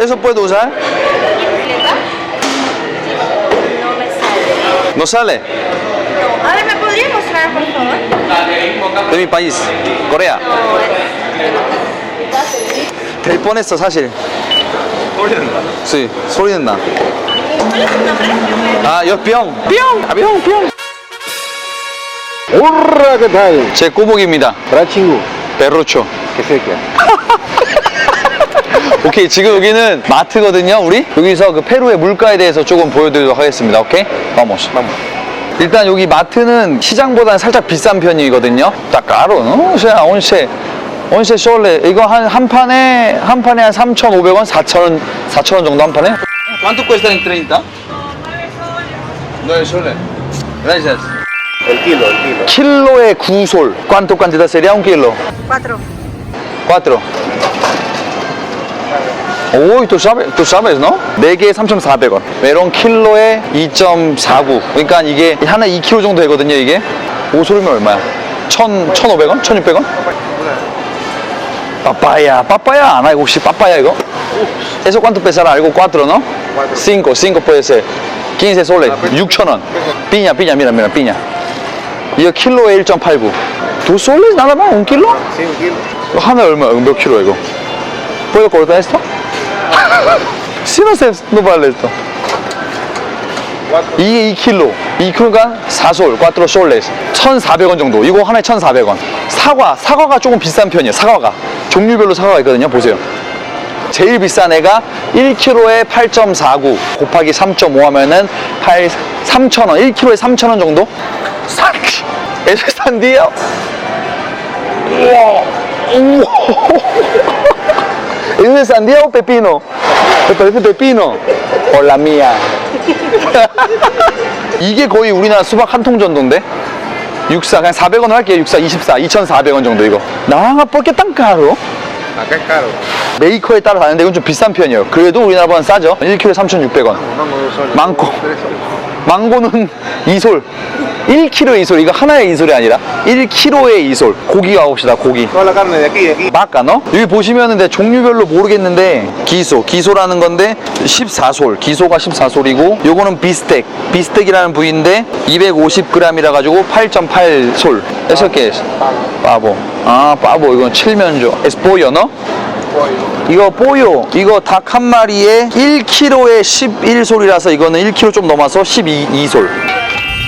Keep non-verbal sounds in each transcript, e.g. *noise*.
¿Eso puedo usar? ¿Completa? No me sale. ¿No sale? No. A ver, ¿me podría mostrar, por favor? De mi país, Corea. No, es... 될 뻔했어 사실. Sí, 소리는 나. ¿Cuál es su nombre? 아, 여 뿅. 뿅. 아, 뿅, 뿅. Hola, ¿qué tal? 제 꼬북입니다. Brachingu, 베로초. que seca. *laughs* 오케이, 지금 여기는 마트거든요, 우리? 여기서 그 페루의 물가에 대해서 조금 보여드리도록 하겠습니다, 오케이? vamos. 일단 여기 마트는 시장보다는 살짝 비싼 편이거든요. 딱 까로, 어? 샤, 온세. 온세 숄레. 이거 한, 한 판에, 한 판에 한 3,500원, 4,000원, 4,000원 정도 한 판에? ¿Cuánto cuesta en 30? No, 숄레. Gracias. El kilo, el kilo. 킬로에 9솔. ¿Cuánto cantidad sería un kilo? Cuatro. 4. 오, tú sabes, tú sabes, ¿no? 4개에 3,400원. 메론 킬로에 2.49. 그러니까 이게 하나 2kg 정도 되거든요, 이게. 5솔이면 얼마야? 1,000, 1,500원? 1,600원? 빠빠야, 빠빠야 안 알고 혹시 빠빠야 이거? ¿Eso cuánto pesará? Algo 4, ¿no? 5, 5 puede ser. 15 soles, 6,000원. piña, piña, mira, mira, piña. 이거 킬로에 1.89. 2 soles nada más? ¿Un kilo? Sí, un kilo. 이거 하나 얼마야? 몇 킬로 이거? ¿Puedo cortar? Si no sé, no vale esto. 이게 2킬로. 2킬로가 4솔, 4 솔레스. 1,400원 정도. 이거 하나에 1,400원. 사과, 사과가 조금 비싼 편이에요. 사과가. 종류별로 사과가 있거든요. 보세요. 제일 비싼 애가 1kg에 8.49 곱하기 3.5 하면은 8, 3,000원. 1kg에 3,000원 정도? 산, 에서 산디요? 우와. 우와. ¿Es de sandía o pepino? Me parece pepino. O la mía. 이게 거의 우리나라 수박 한 통 정도인데? 64, 그냥 400원 할게요. 64, 24, 2,400원 정도 이거. 나가 porque tan es caro. 메이커에 따라 다른데 이건 좀 비싼 편이에요. 그래도 우리나라보다 싸죠. 1kg에 3,600원. Mango dos soles. Mango. Tres soles. 망고는 2솔. 1kg의 2솔. 이거 하나의 2솔이 아니라 1kg의 2솔. 고기 가봅시다, 고기. Toda la carne de aquí, de aquí. 마까 너? 여기 보시면은 내 종류별로 모르겠는데 기소, 기소라는 건데 14솔, 기소가 14솔이고 요거는 비스텍, 비스텍이라는 부위인데 250g이라 가지고 8.8솔. Eso qué es? 빠보. 아, 빠보. 이건 칠면조. No? 이거 뽀요 이거 닭 한 마리에 1kg에 11솔이라서 이거는 1kg 좀 넘어서 12솔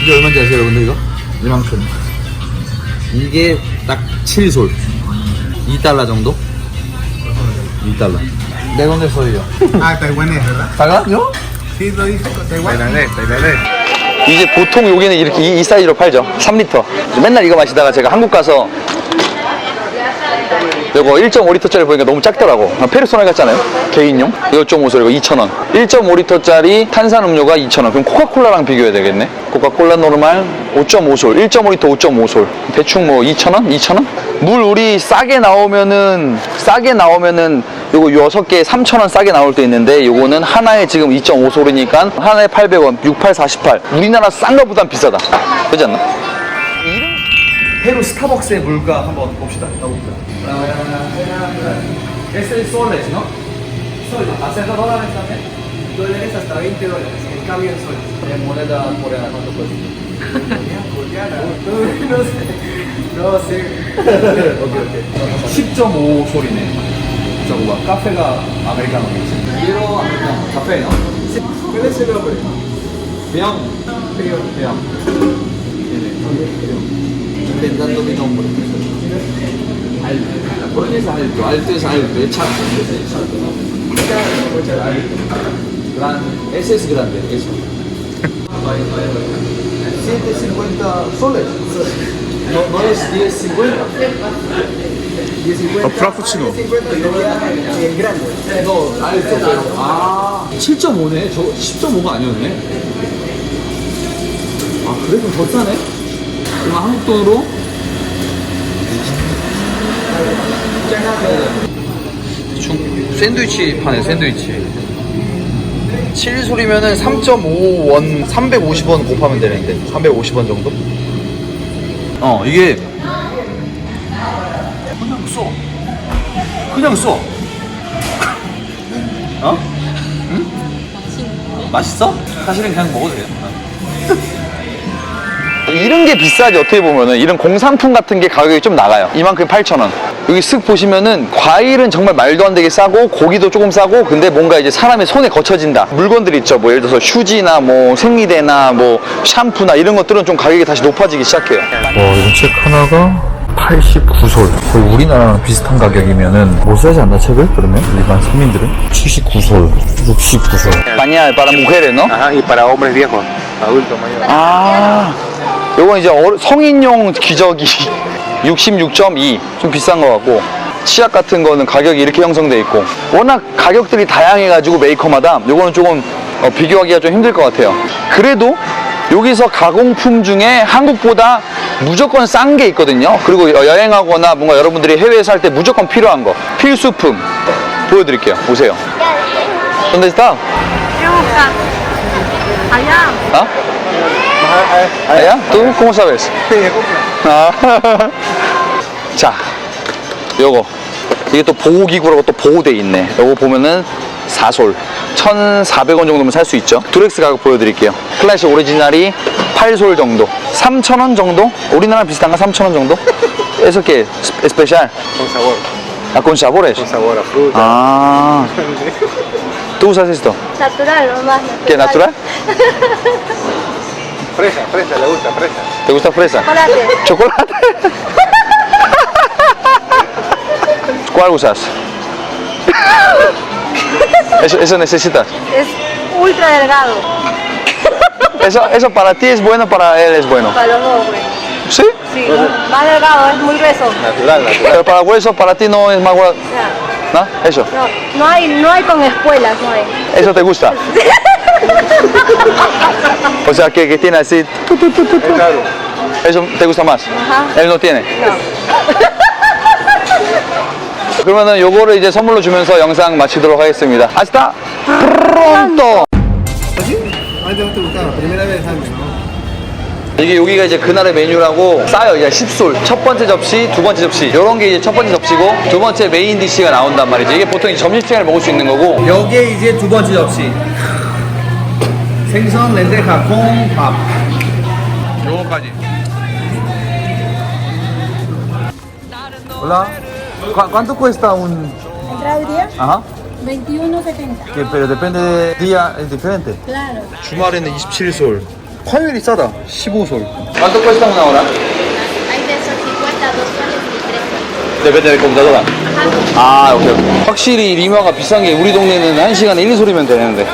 이게 얼마인지 아세요 여러분들 이거? 이만큼 이게 딱 7솔 2달러 정도? 2달러 내 돈에 소리요. Sí, lo dice. Taiwanés, taiwanés. 이제 보통 여기는 이렇게 이, 이 사이즈로 팔죠 3리터 맨날 이거 마시다가 제가 한국 가서 이거 1.5리터짜리 보니까 너무 작더라고. 페르소나 같잖아요? 개인용? 이거 1.5소 이거 2,000원 1.5리터짜리 탄산음료가 2,000원. 그럼 코카콜라랑 비교해야 되겠네. 코카콜라 노르말 5.5솔. 1.5리터 5.5솔. 대충 뭐 2,000원? 2,000원? 물 우리 싸게 나오면은 싸게 나오면은 요거 6개 3,000원 싸게 나올 때 있는데 요거는 하나에 지금 2.5솔이니까 하나에 800원 68, 48 우리나라 싼 거보단 비싸다. 그렇지 않나? 페루 스타벅스의 물가 한번 봅시다. 가봅시다. Este es soles, ¿no? Soles. ¿Haciendo dólares también? dólares hasta 20 dólares, el cambio en soles. En moneda coreana, ¿cuánto cuesta? no sé, no sé. 오케이, 오케이. 10.5 소리네. 저거 봐. 카페가 아메리카노겠지. 이로 아메리카노. 카페, ¿no? ¿Cuál es el nombre? Bian. Bian. Intentando mi nombre. Alto. La colonia es alto. Alto es alto. Es chato. Es chato, ¿no? Gran, ese es grande, eso. 750 soles. No, no es 1050. 10.50. O frappuccino. 50 sería el grande. 너 알죠? pero- 아 7.5네? 저 10.5가 아니었네 아 그래? 그럼 더 싸네? 그럼 한국 돈으로 중 샌드위치 파네 샌드위치 7솔이면은 3.5원 350원 곱하면 되는데 350원 정도? 어 이게 그냥 써 그냥 써 *laughs* 어? 맛있어? 사실은 그냥 먹어도 돼요. *laughs* 이런 게 비싸지 어떻게 보면은 이런 공산품 같은 게 가격이 좀 나가요. 이만큼 8,000원. 여기 쓱 보시면은 과일은 정말 말도 안 되게 싸고 고기도 조금 싸고 근데 뭔가 이제 사람의 손에 거쳐진다. 물건들 있죠. 뭐 예를 들어서 휴지나 뭐 생리대나 뭐 샴푸나 이런 것들은 좀 가격이 다시 높아지기 시작해요. 와, 이런 책 하나가 89솔. 거의 우리나라랑 비슷한 가격이면은 못 사지 않나, 책을? 그러면? 일반 서민들은? 79솔, 69솔. pañal para mujeres, ¿no? Ajá, y para hombres viejos, adultos mayores. 아, 요건 이제 성인용 기저귀 *laughs* 66.2. 좀 비싼 것 같고. 치약 같은 거는 가격이 이렇게 형성돼 있고. 워낙 가격들이 다양해가지고 메이커마다 요거는 조금 어, 비교하기가 좀 힘들 것 같아요. 그래도 여기서 가공품 중에 한국보다 무조건 싼 게 있거든요. 그리고 여- 여행하거나 뭔가 여러분들이 해외에 살 때 무조건 필요한 거. 필수품. 보여드릴게요. 보세요. ¿Dónde está? ¿Qué busca? Allá. ¿Ah? ¿Allá? ¿Tú cómo sabes? 아. 자, 요거. 이게 또 보호기구라고 또 보호돼 있네. 요거 보면은 4솔. 1,400원 정도면 살 수 있죠. 두렉스 가격 보여드릴게요. 클래식 오리지널이 8솔 정도. 3,000원 정도? 우리나라 비슷한가? 3,000원 정도? Eso que es especial. Con sabor, Ah, con sabores. con sabor a fruta. Ah. ¿Tú usas esto? Natural, nomás. ¿Qué, natural? Fresa, fresa, le gusta, fresa. ¿Te gusta fresa? Chocolate. ¿Chocolate? ¿Cuál usas? Eso, eso necesitas. Es ultra delgado. Eso, eso para ti es bueno, para él es bueno. Para los dos, güey. ¿Sí? Sí, más delgado, es muy grueso. Natural, natural. Pero para hueso, para ti no es más bueno. Ya. ¿No? Eso. No, no hay, no hay con espuelas, no hay. Eso te gusta. *laughs* *laughs* O sea, que, que tiene así. tu, tu, tu, tu, tu. Claro. Eso te gusta más. Ajá. él no tiene. No. *laughs* 그러면은 요거를 이제 선물로 주면서 영상 마치도록 하겠습니다. hasta pronto. 이게 여기가 이제 그날의 메뉴라고 싸요. 이제 10솔. 첫 번째 접시, 두 번째 접시. 이런 게 이제 첫 번째 접시고 두 번째 메인 디시가 나온단 말이죠. 이게 보통 점심 시간에 먹을 수 있는 거고. 여기에 이제 두 번째 접시. 생선 렌데카 콩밥. 요거까지. Hola. ¿Cu- ¿Cuánto cuesta un...? ¿Entrada hoy día? Ajá. 21.70. Que, pero depende de día, es diferente. Claro. 주말에는 27솔. 화요일이 싸다. 15솔. ¿Cuánto cuesta una hora? Hay de esos 50, 2 soles y 3 soles. Depende de computadora. 아, 오케이. 확실히 리마가 비싼 게 우리 동네는 1시간에 1, 2소리면 되는데.